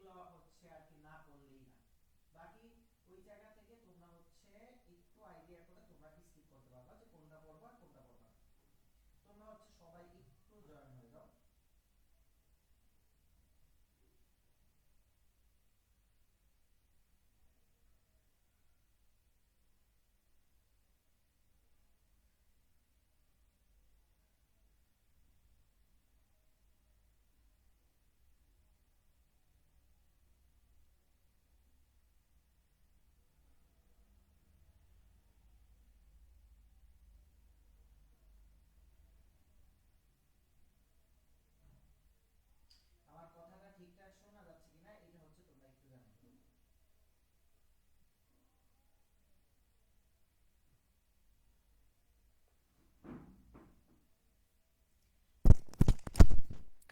people are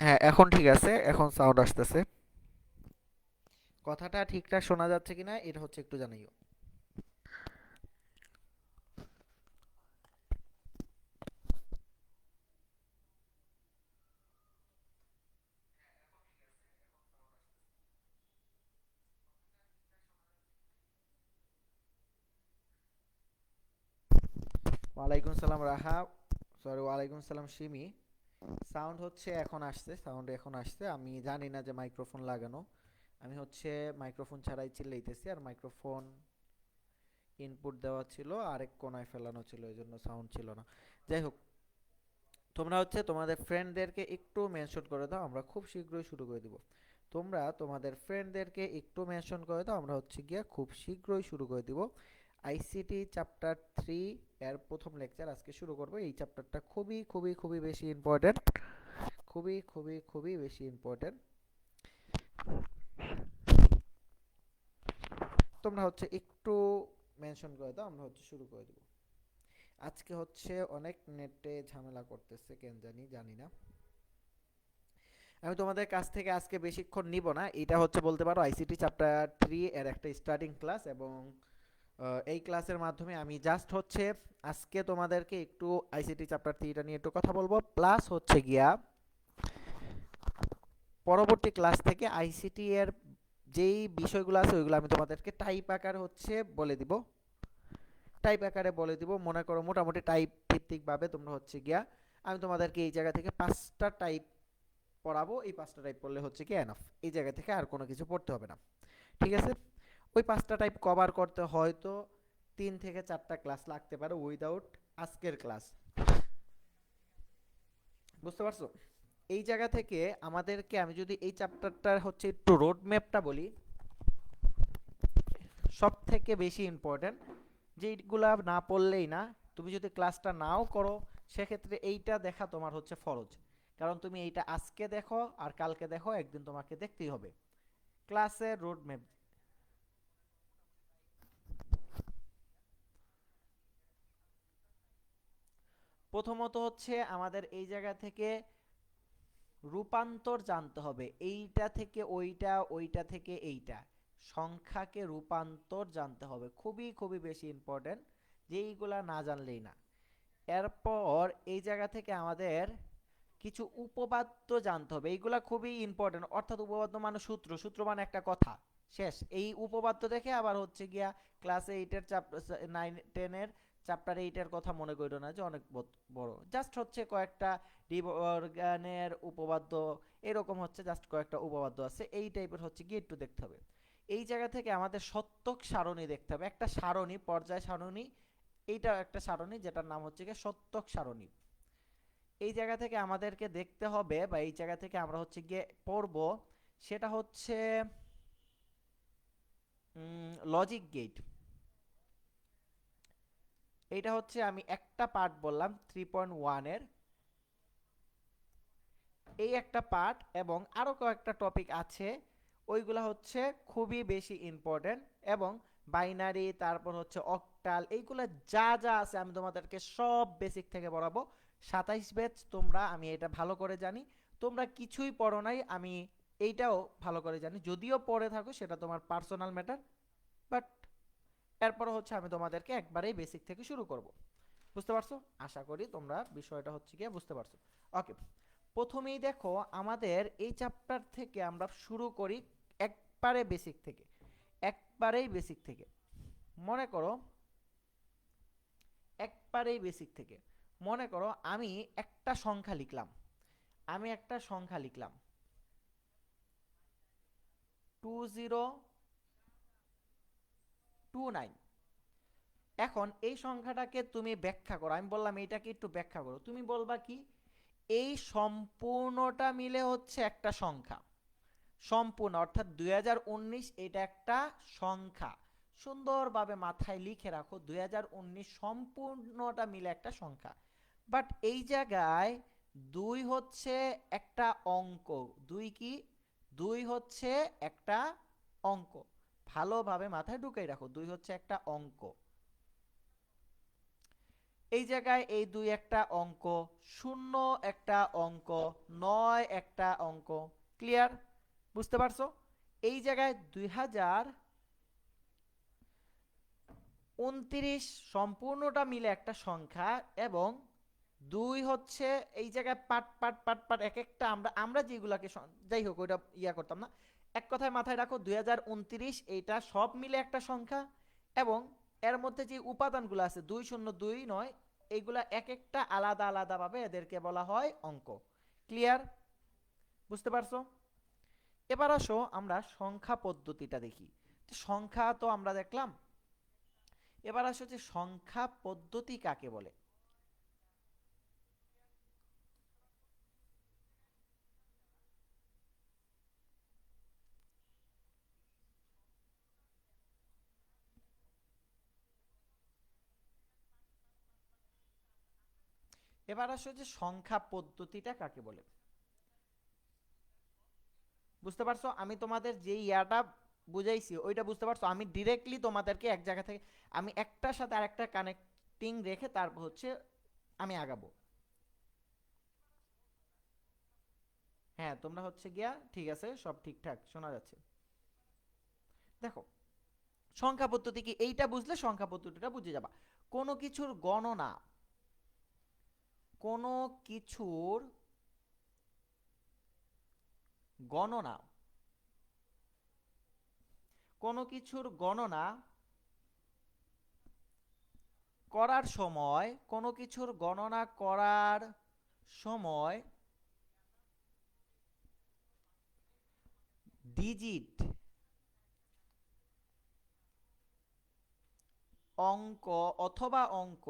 হ্যাঁ এখন ঠিক আছে, এখন সাউন্ড আসতেছে। কথাটা ঠিকঠাক শোনা যাচ্ছে কিনা, এটা হচ্ছে একটু জানাইও ওয়ালাইকুম সালাম রাহা সরি ওয়ালাইকুম সালাম সিমি সাউন্ড হচ্ছে এখন আসছে সাউন্ড এখন আসছে। আমি জানি না যে মাইক্রোফোন লাগানো। আমি হচ্ছে মাইক্রোফোন ছাড়াই চিল্লাইতেছি আর মাইক্রোফোন ইনপুট দেওয়া ছিল, আরেক কোনায় ফেলানো ছিল এই জন্য সাউন্ড ছিল না। যাই হোক, তোমরা হচ্ছে তোমাদের ফ্রেন্ডদেরকে একটু মেনশন করে দাও, আমরা খুব শীঘ্রই শুরু করে দিব। তোমরা তোমাদের ফ্রেন্ডদেরকে একটু মেনশন করে দাও, আমরা হচ্ছে গিয়া খুব শীঘ্রই শুরু করে দিব। আইসিটি চ্যাপ্টার থ্রি এর প্রথম লেকচার আজকে শুরু করব। এই চ্যাপ্টারটা খুবই খুবই খুবই বেশি ইম্পর্টেন্ট খুবই খুবই খুবই বেশি ইম্পর্টেন্ট তোমরা হচ্ছে একটু মেনশন করে দাও, আমরা হচ্ছে শুরু করে দেব। আজকে হচ্ছে অনেক নেটে ঝামেলা করতেছে, কেন জানি জানি না। আমি তোমাদের কাছ থেকে আজকে বেশিক্ষণ নিব না। এটা হচ্ছে বলতে পারো, আইসিটি চ্যাপ্টার থ্রি এর একটা স্টার্টিং ক্লাস এবং এই ক্লাসের মাধ্যমে আমি জাস্ট হচ্ছে আজকে তোমাদেরকে একটু আইসিটি চ্যাপ্টার থ্রিটা নিয়ে একটু কথা বলব। প্লাস হচ্ছে গিয়া পরবর্তী ক্লাস থেকে আইসিটি এর যেই বিষয়গুলো আছে ওইগুলো আমি তোমাদেরকে টাইপ আকার হচ্ছে বলে দিব। টাইপ আকারে বলে দিব। মনে করো মোটামুটি টাইপ ভিত্তিকভাবে তোমরা হচ্ছে গিয়া আমি তোমাদেরকে এই জায়গা থেকে পাঁচটা টাইপ পড়াবো। এই পাঁচটা টাইপ পড়লে হচ্ছে কি এনাফ এই জায়গা থেকে আর কোনো কিছু পড়তে হবে না। ঠিক আছে? ওই পাঁচটা টাইপ কভার করতে হয়তো তিন থেকে চারটা ক্লাস লাগতে পারে উইদাউট আজকের ক্লাস বুঝতে পারছ? এই জায়গা থেকে আমাদেরকে আমি যদি এই চ্যাপ্টারটার হচ্ছে একটু রোড ম্যাপটা বলি সব থেকে বেশি ইম্পর্ট্যান্ট যেইগুলা না পড়লেই না, তুমি যদি ক্লাসটা নাও করো, সেক্ষেত্রে এইটা দেখা তোমার হচ্ছে ফরজ। কারণ তুমি এইটা আজকে দেখো আর কালকে দেখো, একদিন তোমাকে দেখতেই হবে। ক্লাসের রোড ম্যাপ প্রথমত হচ্ছে আমাদের এই জায়গা থেকে রূপান্তর জানতে হবে। এইটা থেকে ওইটা ওইটা থেকে এইটা। সংখ্যাকে রূপান্তর জানতে হবে। খুবই খুবই বেশি ইম্পর্টেন্ট যেইগুলা না জানলেই না। এরপর এই জায়গা থেকে আমাদের কিছু উপপাদ্য জানতে হবে। এইগুলা খুবই ইম্পর্টেন্ট অর্থাৎ উপপাদ্য মানে সূত্র। সূত্র মানে একটা কথা। শেষ। এই উপপাদ্য দেখে আবার হচ্ছে গিয়া ক্লাস এইটের নাইন টেনের চ্যাপ্টার এইটের কথা মনে করো না যে অনেক বড়। জাস্ট হচ্ছে কয়েকটা ডিবর্গানের উপপাদ্য, এরকম হচ্ছে জাস্ট কয়েকটা উপপাদ্য আছে। এই টাইপের হচ্ছে গিয়ে একটু দেখতে হবে। এই জায়গা থেকে আমাদের সত্যক সারণী দেখতে হবে। একটা সারণী, পর্যায় সারণী, এইটা একটা সারণী যেটার নাম হচ্ছে গিয়ে সত্যক সারণী। এই জায়গা থেকে আমাদেরকে দেখতে হবে বা এই জায়গা থেকে আমরা হচ্ছে গিয়ে পড়ব সেটা হচ্ছে লজিক গেট এইটা হচ্ছে আমি একটা পার্ট বললাম থ্রি পয়েন্ট ওয়ানের এই একটা পার্ট এবং আরও কয়েকটা টপিক আছে, ওইগুলা হচ্ছে খুবই বেশি ইম্পর্টেন্ট এবং বাইনারি তারপর হচ্ছে অক্টাল এইগুলা যা যা আছে আমি তোমাদেরকে সব বেসিক থেকে পড়াবো। সাতাইশ ব্যাচ তোমরা, আমি এটা ভালো করে জানি। তোমরা কিছুই পড়ো নাই, আমি এইটাও ভালো করে জানি। যদিও পড়ে থাকো, সেটা তোমার পার্সোনাল ম্যাটার এরপর হচ্ছে আমি তোমাদেরকে একবারেই বেসিক থেকে শুরু করব। বুঝতে পারছ? আশা করি তোমরা বিষয়টা হচ্ছে গিয়ে বুঝতে পারছ। ওকে প্রথমেই দেখো আমাদের এই চ্যাপ্টার থেকে আমরা শুরু করি একবারে বেসিক থেকে, একবারেই বেসিক থেকে। মনে করো, একবারেই বেসিক থেকে। মনে করো আমি একটা সংখ্যা লিখলাম, আমি একটা সংখ্যা লিখলাম। টু জিরো টু নাইন এখন এই সংখ্যাটাকে তুমি ব্যাখ্যা করো। আমি বললাম এইটাকে একটু ব্যাখ্যা করো। তুমি বলবা কি? এই সম্পূর্ণটা মিলে হচ্ছে একটা সংখ্যা। সম্পূর্ণ, অর্থাৎ দুই হাজার উনিশ এটা একটা সংখ্যা। সুন্দরভাবে মাথায় লিখে রাখো, দুই হাজার উনিশ সম্পূর্ণটা মিলে একটা সংখ্যা। বাট এই জায়গায় দুই হচ্ছে একটা অঙ্ক। দুই কি? দুই হচ্ছে একটা অঙ্ক। ভালোভাবে মাথায় ঢুকাই রাখো, দুই হচ্ছে একটা অঙ্ক। এই জায়গায় এই দুই একটা অঙ্ক, শূন্য একটা অঙ্ক, নয় একটা অঙ্ক ক্লিয়ার বুঝতে পারছ? এই জায়গায় দুই হাজার উনত্রিশ সম্পূর্ণটা মিলে একটা সংখ্যা এবং দুই হচ্ছে এই জায়গায় পাট পাট পাট পাট, এক একটা আমরা আমরা যেগুলাকে যাই হোক, ওইটা ইয়া করতাম না। এক কথায় মাথায় রাখো, দুই হাজার উনত্রিশ এইটা সব মিলে একটা সংখ্যা এবং এর মধ্যে যে উপাদানগুলো আছে, দুই শূন্য দুই নয়, এইগুলা এক একটা আলাদা আলাদাভাবে এদেরকে বলা হয় অঙ্ক। ক্লিয়ার বুঝতে পারছ? এবার আসো আমরা সংখ্যা পদ্ধতিটা দেখি। সংখ্যা তো আমরা দেখলাম। এবার আসো যে সংখ্যা পদ্ধতি কাকে বলে? এবার আসো যে সংখ্যা পদ্ধতিটা কাকে বলে? বুঝতে পারছ? আমি তোমাদের যে ইয়াটা বুঝাইছি, ওইটা বুঝতে পারছ? আমি ডিরেক্টলি তোমাদেরকে এক জায়গা থেকে, আমি একটার সাথে আরেকটা কানেক্টিং রেখে তারপর হচ্ছে আমি আগাবো। হ্যাঁ তোমরা হচ্ছে গিয়া, ঠিক আছে, সব ঠিকঠাক, শোনা যাচ্ছে। দেখো, সংখ্যা পদ্ধতি কি? এইটা বুঝলে সংখ্যা পদ্ধতিটা বুঝে যাবা। কোনো কিছুর গণনা কোনো কিছুর গণনা, কোনো কিছুর গণনা করার সময়, কোনো কিছুর গণনা করার সময় ডিজিট অঙ্ক অথবা অঙ্ক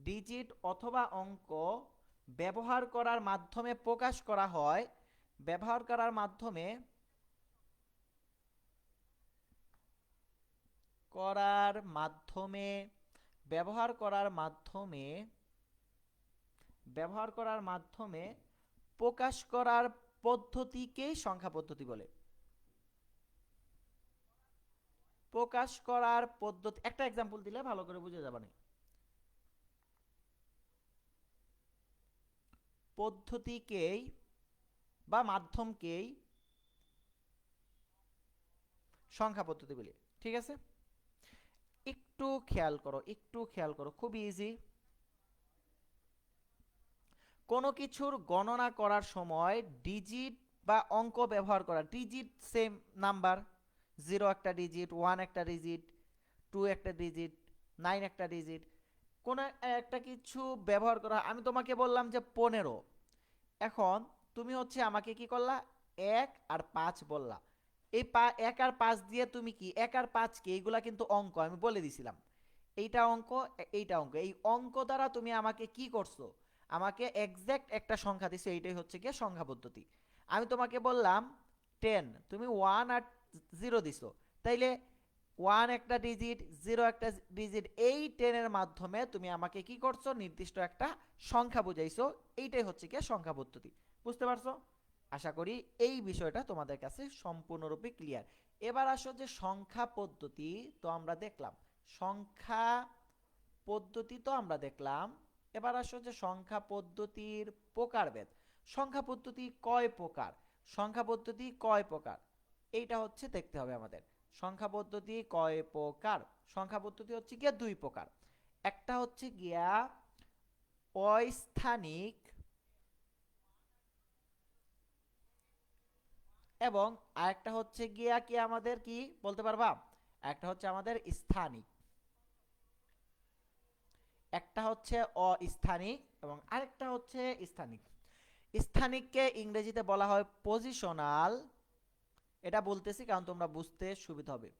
ডিজিট অথবা অঙ্ক ব্যবহার করার মাধ্যমে প্রকাশ করা হয়। ব্যবহার করার মাধ্যমে করার মাধ্যমে, ব্যবহার করার মাধ্যমে, ব্যবহার করার মাধ্যমে প্রকাশ করার পদ্ধতিকেই সংখ্যা পদ্ধতি বলে। প্রকাশ করার পদ্ধতি, একটা এক্সাম্পল দিলে ভালো করে বুঝে যাবে পদ্ধতিকেই বা মাধ্যমকেই সংখ্যা পদ্ধতি বলি, ঠিক আছে? একটু খেয়াল করো, একটু খেয়াল করো, খুব ইজি কোনো কিছুর গণনা করার সময় ডিজিট বা অঙ্ক ব্যবহার করা ডিজিট সেম নাম্বার জিরো একটা ডিজিট ওয়ান একটা ডিজিট টু একটা ডিজিট নাইন একটা ডিজিট কোনো একটা কিছু ব্যবহার করা আমি তোমাকে বললাম যে পনেরো। এখন তুমি হচ্ছে আমাকে কি করলা? এক আর পাঁচ বললা। এই পা, এক আর পাঁচ দিয়ে তুমি কি? এক আর পাঁচ কি? এইগুলা কিন্তু অঙ্ক, আমি বলে দিছিলাম। এইটা অঙ্ক এইটা অঙ্ক। এই অঙ্ক দ্বারা তুমি আমাকে কি করছ? আমাকে এক্স্যাক্ট একটা সংখ্যা দিছো, এইটাই হচ্ছে গিয়ে সংখ্যা পদ্ধতি। আমি তোমাকে বললাম টেন তুমি ওয়ান আর জিরো দিছো। তাইলে ওয়ান একটা ডিজিট, জিরো একটা ডিজিট, এই টেনের মাধ্যমে তুমি আমাকে কি করছ? নির্দিষ্ট একটা সংখ্যা বুঝাইছো। এইটাই হচ্ছে কি সংখ্যা পদ্ধতি। বুঝতে পারছ? আশা করি এই বিষয়টা তোমাদের কাছে সম্পূর্ণরূপে ক্লিয়ার এবার আসো যে সংখ্যা পদ্ধতি তো আমরা দেখলাম। সংখ্যা পদ্ধতি তো আমরা দেখলাম। এবার আসো যে সংখ্যা পদ্ধতির প্রকারভেদ। সংখ্যা পদ্ধতি কয় প্রকার? সংখ্যা পদ্ধতি কয় প্রকার? এইটা হচ্ছে দেখতে হবে আমাদের। সংখ্যা পদ্ধতি কয় প্রকার? সংখ্যা পদ্ধতি হচ্ছে গিয়া দুই প্রকার। একটা হচ্ছে গিয়া অস্থানিক এবং আরেকটা হচ্ছে গিয়া কি আমাদের কি বলতে পারবা? একটা হচ্ছে আমাদের স্থানিক। একটা হচ্ছে অস্থানিক এবং আরেকটা হচ্ছে স্থানিক। স্থানিককে ইংরেজিতে বলা হয় পজিশনাল এটা বলতেছি কারণ তোমরা বুঝতে সুবিধা হবে।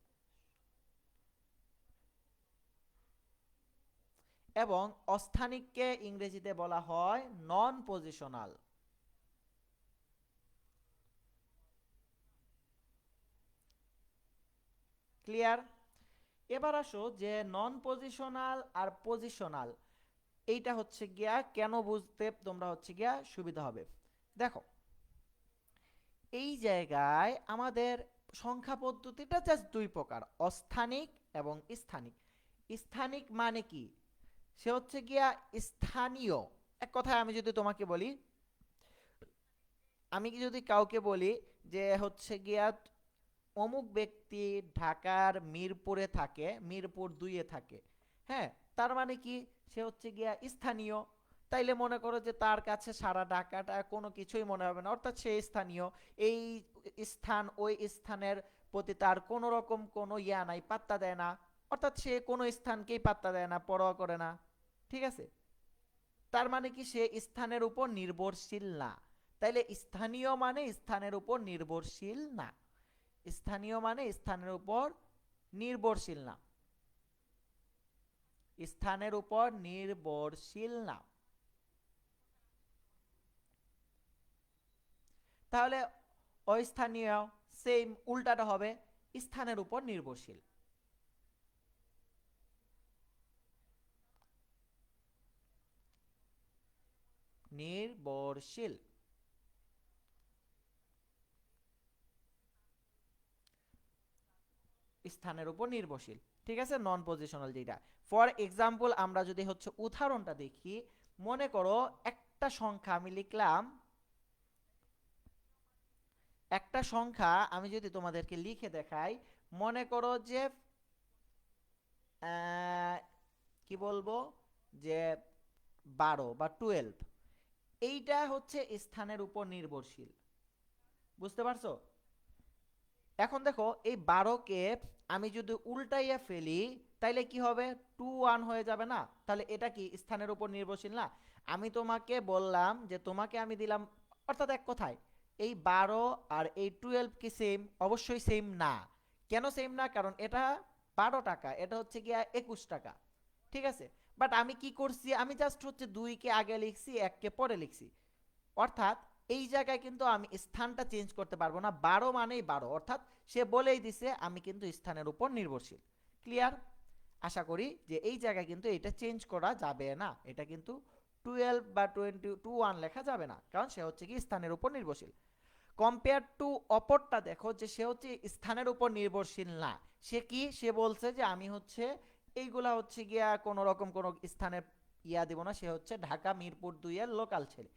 এবং অস্থানিককে ইংরেজিতে বলা হয় নন পজিশনাল ক্লিয়ার এবার আসো যে নন পজিশনাল আর পজিশনাল এইটা হচ্ছে গিয়া কেন বুঝতে তোমরা হচ্ছে গিয়া সুবিধা হবে। দেখো এই জায়গায় আমাদের সংখ্যা পদ্ধতিটা জাস্ট দুই প্রকার, অস্থানিক এবং স্থানিক। স্থানিক মানে কি? সে হচ্ছে গিয়া স্থানীয়। এক কথায় আমি যদি তোমাকে বলি, আমি কি যদি কাউকে বলি যে হচ্ছে গিয়া অমুক ব্যক্তি ঢাকার মিরপুরে থাকে, মিরপুর দুইয়ে থাকে হ্যাঁ? তার মানে কি? সে হচ্ছে গিয়া স্থানীয়। তাইলে মনে করো যে তার কাছে সারা ঢাকাটা কোনো কিছুই মনে হবে না। অর্থাৎ সে স্থানীয়, এই স্থান, ওই স্থানের প্রতি তার কোনো রকম কোনো ইয়া নাই, পাত্তা দেয় না। অর্থাৎ সে কোনো স্থানকেই পাত্তা দেয় না, পরোয়া করে না। ঠিক আছে? তার মানে কি সে স্থানের উপর নির্ভরশীল না? তাইলে স্থানীয় মানে স্থানের উপর নির্ভরশীল না। স্থানীয় মানে স্থানের উপর নির্ভরশীল না। স্থানের উপর নির্ভরশীল না। তাহলে অস্থানীয় সেম উল্টাটা হবে স্থানের উপর নির্ভরশীল। নির্ভরশীল। স্থানের উপর নির্ভরশীল। ঠিক আছে? নন পজিশনাল যেটা। ফর এক্সাম্পল আমরা যদি হচ্ছে উদাহরণটা দেখি, মনে করো একটা সংখ্যা আমি লিখলাম একটা সংখ্যা আমি যদি তোমাদেরকে লিখে দেখাই, মনে করো যে কি বলব? যে বারো বা টুয়েলভ এইটা হচ্ছে স্থানের উপর নির্ভরশীল। বুঝতে পারছ? এখন দেখো, এই বারোকে আমি যদি উল্টাইয়া ফেলি, তাইলে কি হবে? টু ওয়ান হয়ে যাবে না? তাহলে এটা কি, স্থানের উপর নির্ভরশীল না? আমি তোমাকে বললাম যে, তোমাকে আমি দিলাম, অর্থাৎ এক কথায় এই বারো আর এই টুয়েলভ কি সেম অবশ্যই সেম না। কেন সেম না? কারণ এটা বারো টাকা, এটা হচ্ছে গিয়া একুশ টাকা। ঠিক আছে? বাট আমি কি করছি? আমি জাস্ট হচ্ছে দুইকে আগে লিখছি, এককে পরে লিখছি। অর্থাৎ এই জায়গায় কিন্তু আমি স্থানটা চেঞ্জ করতে পারব না। বারো মানেই বারো। অর্থাৎ সে বলেই দিছে, আমি কিন্তু স্থানের উপর নির্ভরশীল। ক্লিয়ার আশা করি যে এই জায়গায় কিন্তু এটা চেঞ্জ করা যাবে না। এটা কিন্তু টুয়েলভ বা টোয়েন্টি টু ওয়ান লেখা যাবে না। কারণ সে হচ্ছে কি স্থানের উপর নির্ভরশীল। কম্পেয়ার টু অপরটা দেখো যে সে হচ্ছে স্থানের উপর নির্ভরশীল না। সে কি? সে বলছে যে আমি হচ্ছে এইগুলা হচ্ছে গিয়া কোনো রকম কোনো স্থানে ইয়া দিব না, সে হচ্ছে ঢাকা, মিরপুর দুইয়ের লোকাল ছেলে।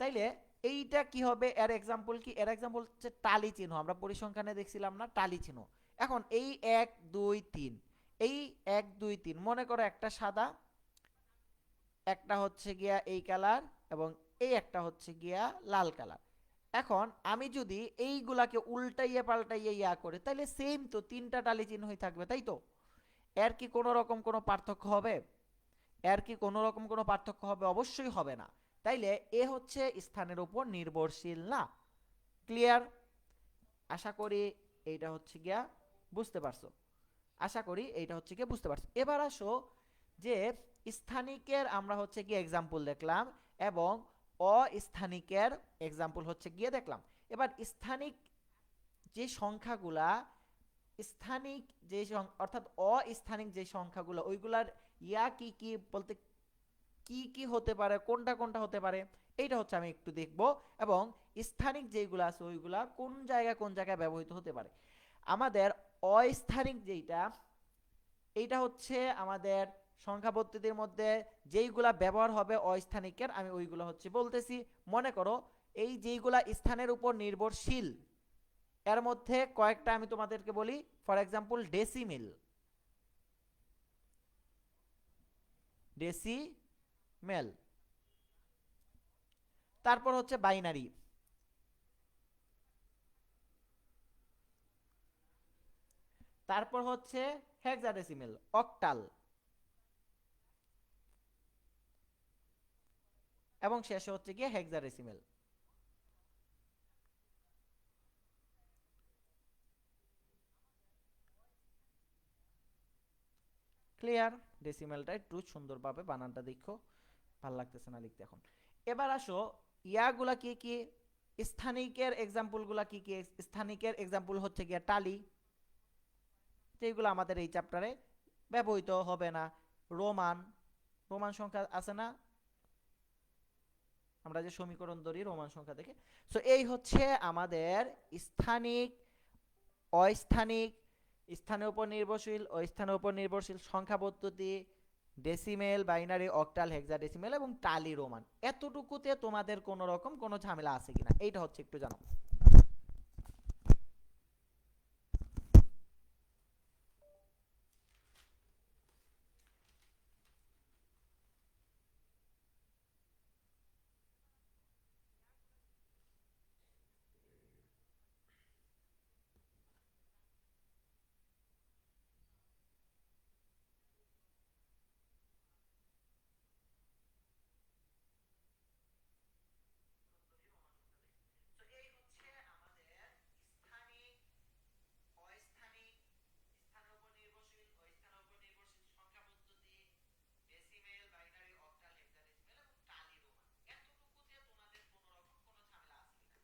তাইলে এইটা কি হবে? এর এক্সাম্পল কি? এর এক্সাম্পল হচ্ছে টালি চিহ্ন। আমরা পরিসংখ্যানে দেখছিলাম না, টালি চিহ্ন। এখন এই এক, দুই, তিন। এই এক, দুই, তিন। মনে করো একটা সাদা, একটা হচ্ছে গিয়া এই কালার এবং এই একটা হচ্ছে গিয়া লাল কালার এখন আমি যদি এইগুলাকে উল্টাইয়া পাল্টাইয়া ইয়া করে তাহলে সেম তো তিনটা টালি চিহ্নই থাকবে, তাই তো? এর কি কোনো রকম কোনো পার্থক্য হবে? এর কি কোনো রকম কোনো পার্থক্য হবে? অবশ্যই হবে না। তাইলে এ হচ্ছে স্থানের উপর নির্ভরশীল না। ক্লিয়ার আশা করি এইটা হচ্ছে গিয়া বুঝতে পারছ। আশা করি এইটা হচ্ছে গিয়ে বুঝতে পারছ। এবার আসো যে স্থানিকের আমরা হচ্ছে গিয়ে এক্সাম্পল দেখলাম এবং অস্থানিকের এক্সাম্পল হচ্ছে গিয়ে দেখলাম। এবার স্থানিক যে সংখ্যাগুলা, স্থানিক যে অর্থাৎ অস্থানিক যে সংখ্যাগুলো, ওইগুলার ইয়া কি কি বলতে কি কি হতে পারে, কোনটা কোনটা হতে পারে, এইটা হচ্ছে আমি একটু দেখব এবং স্থানিক যেগুলো আছে ওইগুলা কোন জায়গায় কোন জায়গায় ব্যবহৃত হতে পারে। আমাদের অস্থানিক যেইটা, এইটা হচ্ছে আমাদের সংখ্যা পদ্ধতির মধ্যে যেইগুলা ব্যবহার হবে অস্থানিকের, আমি ওইগুলো হচ্ছে বলতেছি। মনে করো, এই যেইগুলা স্থানের উপর নির্ভরশীল, এর মধ্যে কয়েকটা আমি তোমাদেরকে বলি, for example, decimal. Decimal তারপর হচ্ছে বাইনারি। তারপর হচ্ছে হেক্সাডেসিমেল, অক্টাল। এবং শেষে হচ্ছে গিয়ে হেক্সাডেসিমেল ক্লিয়ার ডেসিমেলটা একটু সুন্দরভাবে বানানটা দেখো। ভালো লাগতেছে না লিখতে এখন। এবার আসো, ইয়াগুলা কি কি? স্থানিকের এক্সাম্পলগুলা কি কি? স্থানিকের এক্সাম্পল হচ্ছে গিয়ে টালি যেগুলো আমাদের এই চ্যাপ্টারে ব্যবহৃত হবে না। রোমান রোমান সংখ্যা আছে না? আমরা যে সমীকরণ ধরি, রোমান সংখ্যা থেকে। সো এই হচ্ছে আমাদের স্থানিক, অস্থানিক, স্থানের উপর নির্ভরশীল, অস্থানের স্থানের উপর নির্ভরশীল সংখ্যা পদ্ধতি decimal binary octal hexadecimal এবং টালি রোমান এতটুকুতে তোমাদের কোনো রকম কোনো ঝামেলা আছে কিনা, এইটা হচ্ছে একটু জানো এই হচ্ছে আমাদের স্থানিক অস্থানিক স্থানের উপর নির্ভরশীল ও স্থানের উপর নির্ভরশীল সংখ্যা পদ্ধতি ডেসিমেল বাইনারি অক্টাল হেক্সাডেসিমেল এবং টালি রোমান এতটুকুতে তোমাদের কোনো রকম কোনো ঝামেলা আছে কিনা এইটা হচ্ছে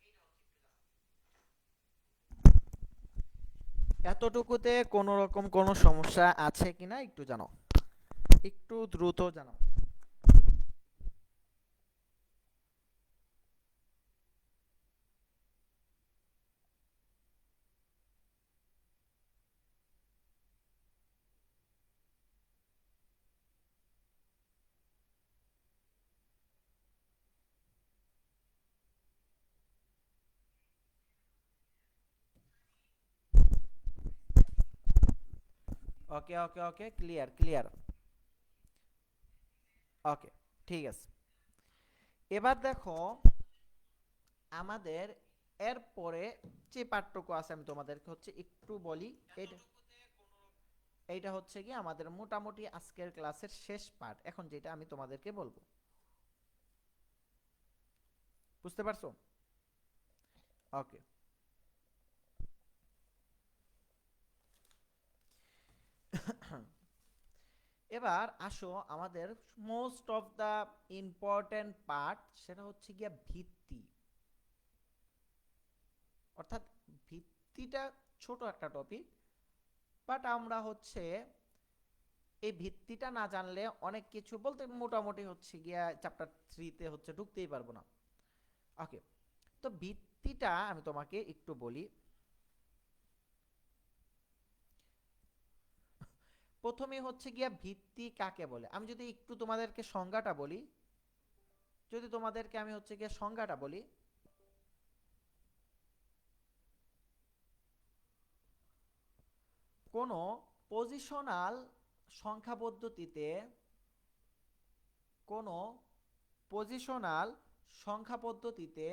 একটু জানো এতটুকুতে কোনো রকম কোনো সমস্যা আছে কিনা একটু জানো একটু দ্রুত জানো ওকে ওকে ওকে ক্লিয়ার ক্লিয়ার ওকে ঠিক আছে। এবার দেখো, আমাদের এরপরে যে পার্থক্য আছে, আমি তোমাদেরকে হচ্ছে একটু বলি, এটা এইটা হচ্ছে কি আমাদের মোটামুটি আজকের ক্লাসের শেষ পার্ট এখন যেটা আমি তোমাদেরকে বলব। বুঝতে পারছ? ওকে এবার আসো আমাদের most of the important part সেটা হচ্ছে গিয়া ভিত্তি। অর্থাৎ ভিত্তিটা ছোট একটা টপিক বাট আমরা হচ্ছে এই ভিত্তিটা না জানলে অনেক কিছু বলতে মোটামুটি হচ্ছে গিয়া চ্যাপ্টার থ্রিতে হচ্ছে ঢুকতেই পারব না। ওকে তো ভিত্তিটা আমি তোমাকে একটু বলি। প্রথমে হচ্ছে গিয়া ভিত্তি কাকে বলে? আমি যদি একটু তোমাদেরকে সংজ্ঞাটা বলি, যদি তোমাদেরকে আমি হচ্ছে গিয়া সংজ্ঞাটা বলি, কোনো পজিশনাল সংখ্যা পদ্ধতিতে কোনো পজিশনাল সংখ্যা পদ্ধতিতে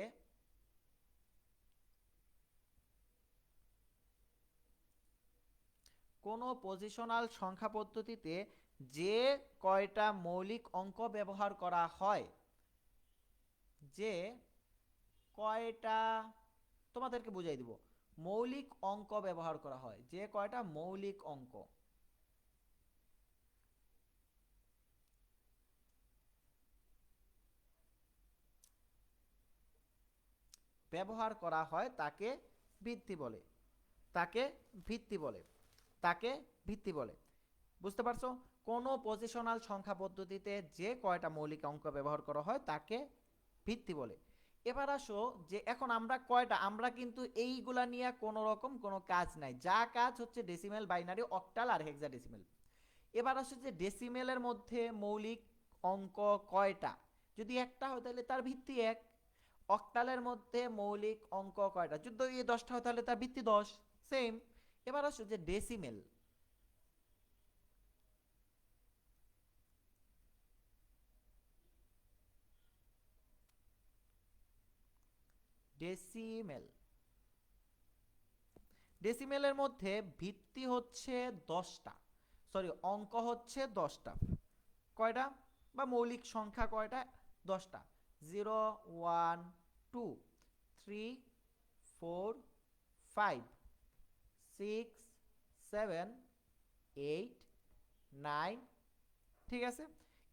কোনো পজিশনাল সংখ্যা পদ্ধতিতে যে কয়টা মৌলিক অঙ্ক ব্যবহার করা হয়, যে কয়টা, তোমাদেরকে বুঝাই দিব, মৌলিক অঙ্ক ব্যবহার করা হয়, যে কয়টা মৌলিক অঙ্ক। ব্যবহার করা হয় তাকে ভিত্তি বলে, তাকে ভিত্তি বলে। তাকে ভিত্তি বলে। বুঝতে পারছ? কোনো পজিশনাল সংখ্যা পদ্ধতিতে যে কয়টা মৌলিক অঙ্ক ব্যবহার করা হয় তাকে ভিত্তি বলে। এবার আসো যে এখন আমরা কয়টা? আমরা কিন্তু এইগুলা নিয়ে কোনো রকম কোনো কাজ নাই। যা কাজ হচ্ছে ডেসিমেল বাইনারি অক্টাল আর হেক্সা ডেসিমেল এবার আসো যে ডেসিমেলের মধ্যে মৌলিক অঙ্ক কয়টা? যদি একটা হয় তাহলে তার ভিত্তি এক। অক্টালের মধ্যে মৌলিক অঙ্ক কয়টা? যদি দশটা হয় তাহলে তার ভিত্তি দশ। সেম এবার আসো যে ডেসিমেল ডেসিমেল ডেসিমেলের মধ্যে ভিত্তি হচ্ছে দশটা। সরি অঙ্ক হচ্ছে দশটা। কয়টা? বা মৌলিক সংখ্যা কয়টা? দশটা। Zero one two three four five six seven eight nine ঠিক আছে?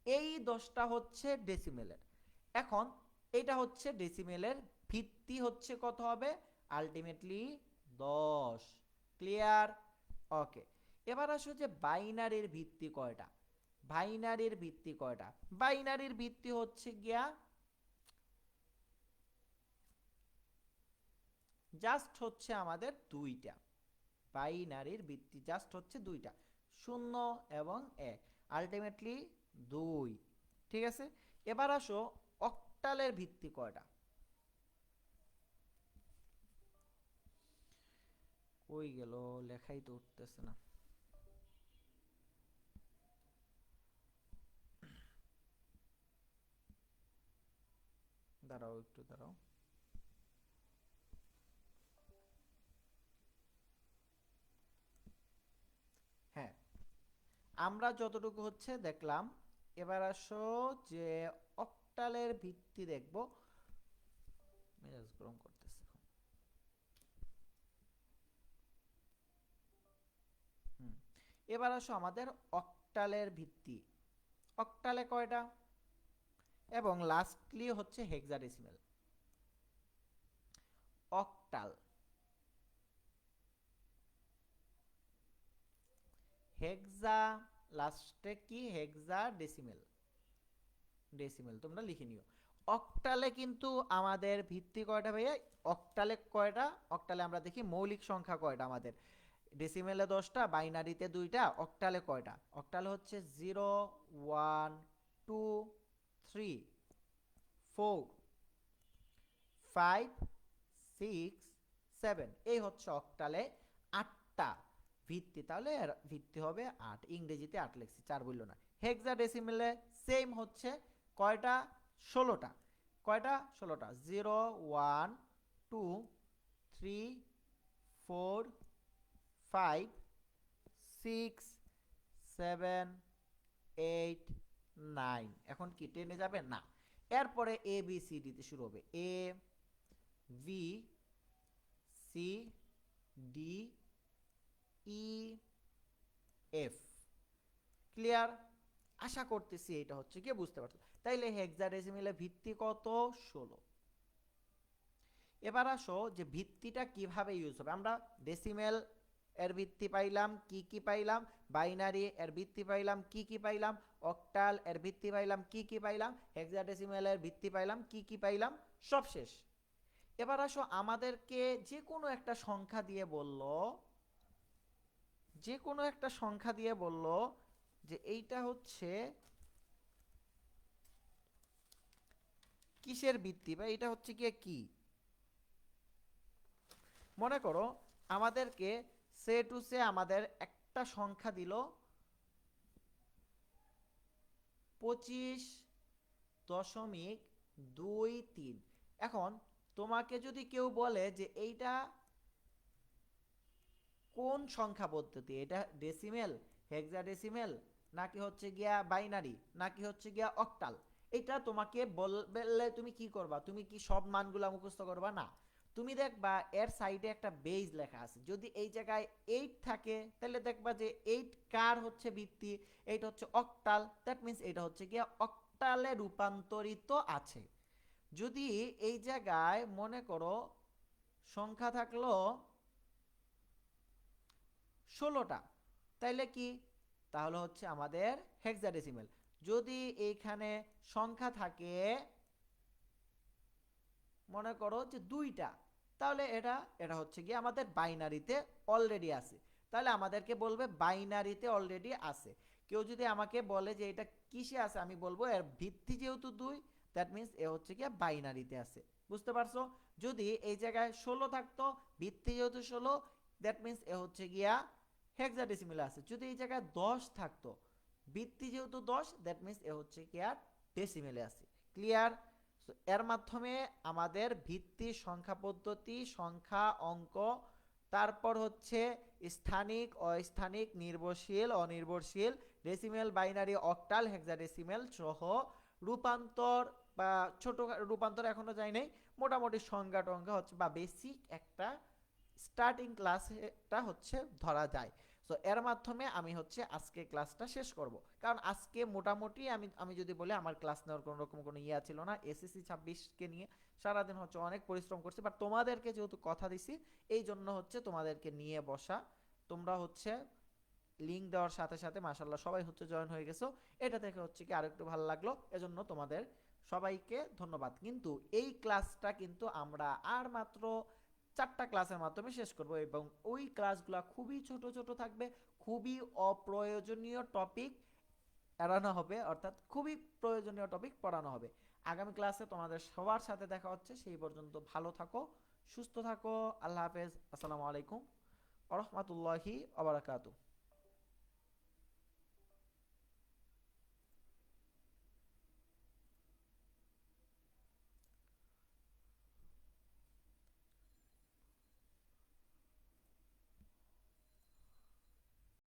এই দশটা হচ্ছে ডেসিমেলের এখন এটা হচ্ছে ডেসিমেলের ভিত্তি হচ্ছে কত হবে? আলটিমেটলি দশ। ক্লিয়ার ওকে এবার আসো যে বাইনারির ভিত্তি কয়টা? বাইনারির ভিত্তি কয়টা? বাইনারির ভিত্তি হচ্ছে গিয়া জাস্ট হচ্ছে আমাদের দুইটা। বাইনারির ভিত্তি জাস্ট হচ্ছে দুইটা, শূন্য এবং এক আলটিমেটলি দুই, ঠিক আছে? এবার আসো অক্টালের ভিত্তি কয়টা? কই গেল? লেখাই তো উঠতেছে না। দাঁড়াও একটু, দাঁড়াও। আমরা যতটুকু হচ্ছে দেখলাম, এবার আসো যে অক্টালের ভিত্তি দেখব। মেজাজ গরম করতেছে এবার আসো আমাদের অক্টালের ভিত্তি। অক্টালে কয়টা? এবং লাস্টলি হচ্ছে হেক্সাডেসিমেল অক্টাল। হেক্সা লাস্টে কি? হেক্সা ডেসিমেল ডেসিমেল তোমরা লিখে নিও। অক্টালে কিন্তু আমাদের ভিত্তি কয়টা ভাইয়া? অক্টালে কয়টা? অক্টালে আমরা দেখি মৌলিক সংখ্যা কয়টা আমাদের? ডেসিমেলে দশটা বাইনারিতে দুইটা অক্টালে কয়টা? অক্টালে হচ্ছে zero one two three four five six seven এই হচ্ছে অক্টালে আটটা। ভিত্তি, তাহলে ভিত্তি হবে আট, ইংরেজিতে আট লিখছি, চার বলল না। হেক্সা ডেসিমেলে সেম হচ্ছে কয়টা? ষোলোটা। কয়টা? ষোলোটা। Zero one two three four five six seven eight nine এখন কি, টেনে যাবে? না। এরপরে এ বি সি ডিতে শুরু হবে। A B C D E F clear আশা করতেছি এটা হচ্ছে কি বুঝতে পারছ। তাইলে হেক্সাডেসিমেলে ভিত্তি কত? ষোলো। এবার আসো যে ভিত্তিটা কীভাবে ইউজ হবে। আমরা ডেসিমেল এর ভিত্তি পাইলাম, কি কি পাইলাম? বাইনারি এর ভিত্তি পাইলাম, কি কি পাইলাম? অক্টাল এর ভিত্তি পাইলাম, কি কি পাইলাম? হেক্সাডেসিমেল এর ভিত্তি পাইলাম, কি কি পাইলাম? সব শেষ। এবার আসো আমাদেরকে যে কোনো একটা সংখ্যা দিয়ে বলল যে কোনো একটা সংখ্যা দিয়ে বলল যে এইটা হচ্ছে কিসের ভিত্তি বা এটা হচ্ছে গিয়ে কি? মনে করো আমাদেরকে সে টু সে আমাদের একটা সংখ্যা দিল পঁচিশ দশমিক দুই তিন। এখন তোমাকে যদি কেউ বলে যে এইটা কোন সংখ্যা পদ্ধতি? এটা ডেসিমেল হেক্সাডেসিমেল নাকি হচ্ছে গিয়া বাইনারি নাকি হচ্ছে গিয়া অক্টাল এটা তোমাকে বললে তুমি কি করবা? তুমি কি সব মানগুলা মুখস্থ করবা? না। তুমি দেখবা এর সাইডে একটা বেজ লেখা আছে। যদি এই জায়গায় এইট থাকে, তাহলে দেখবা যে এইট কার হচ্ছে ভিত্তি? এইটা হচ্ছে অক্টাল দ্যাট মিন্স এটা হচ্ছে গিয়া অক্টালে রূপান্তরিত আছে। যদি এই জায়গায় মনে করো সংখ্যা থাকল ষোলোটা। তাইলে কি? তাহলে হচ্ছে আমাদের হেক্সাডেসিমেল যদি এইখানে সংখ্যা থাকে, মনে করো যে দুইটা, তাহলে এটা এটা হচ্ছে কি আমাদের বাইনারিতে অলরেডি আছে। তাহলে আমাদেরকে বলবে বাইনারিতে অলরেডি আছে। কেউ যদি আমাকে বলে যে এটা কিসে আছে, আমি বলব এর ভিত্তি যেহেতু দুই দ্যাট মিন্স এ হচ্ছে কি বাইনারিতে আছে। বুঝতে পারছ? যদি এই জায়গায় ষোলো থাকতো, ভিত্তি যেহেতু ষোলো দ্যাট মিন্স এ হচ্ছে গিয়া হেক্সাডেসিমেলে আছে। যদি এই জায়গায় দশ থাকতো, বৃত্তি যেহেতু দশ দ্যাট মিন্স এ হচ্ছে কি আর ডেসিমেলে আছে। ক্লিয়ার এর মাধ্যমে আমাদের ভিত্তি, সংখ্যা পদ্ধতি, সংখ্যা অঙ্ক, তারপর হচ্ছে স্থানিক, অস্থানিক, নির্ভরশীল, অনির্ভরশীল ডেসিমেল বাইনারি অক্টাল হেক্সাডেসিমেল সহ রূপান্তর বা ছোট রূপান্তর এখনও যায় নাই, মোটামুটি সংজ্ঞা টঙ্গা হচ্ছে বা বেসিক একটা স্টার্টিং ক্লাসটা হচ্ছে ধরা যায়। তো এর মাধ্যমে আমি হচ্ছে আজকে ক্লাসটা শেষ করব। কারণ আজকে মোটামুটি আমি আমি যদি বলি আমার ক্লাস নেওয়ার কোনো রকম কোনো ইয়া ছিল না। এসএসসি ছাব্বিশকে নিয়ে সারাদিন হচ্ছে অনেক পরিশ্রম করছি। বাট তোমাদেরকে যেহেতু কথা দিছি, এই জন্য হচ্ছে তোমাদেরকে নিয়ে বসা। তোমরা হচ্ছে লিঙ্ক দেওয়ার সাথে সাথে মাসাল্লাহ সবাই হচ্ছে জয়েন হয়ে গেছো। এটা থেকে হচ্ছে কি আরেকটু ভালো লাগল। এজন্য তোমাদের সবাইকে ধন্যবাদ। কিন্তু এই ক্লাসটা কিন্তু আমরা আর মাত্র চারটা ক্লাসের মাধ্যমে শেষ করব এবং ওই ক্লাসগুলো খুবই ছোট ছোট থাকবে, খুবই অপ্রয়োজনীয় টপিক এড়ানো হবে, অর্থাৎ খুবই প্রয়োজনীয় টপিক পড়ানো হবে। আগামী ক্লাসে তোমাদের সবার সাথে দেখা হচ্ছে, সেই পর্যন্ত ভালো থাকো, সুস্থ থাকো, আল্লাহ হাফেজ, আসসালামু আলাইকুম রহমতুল্লাহি আবরাকাতু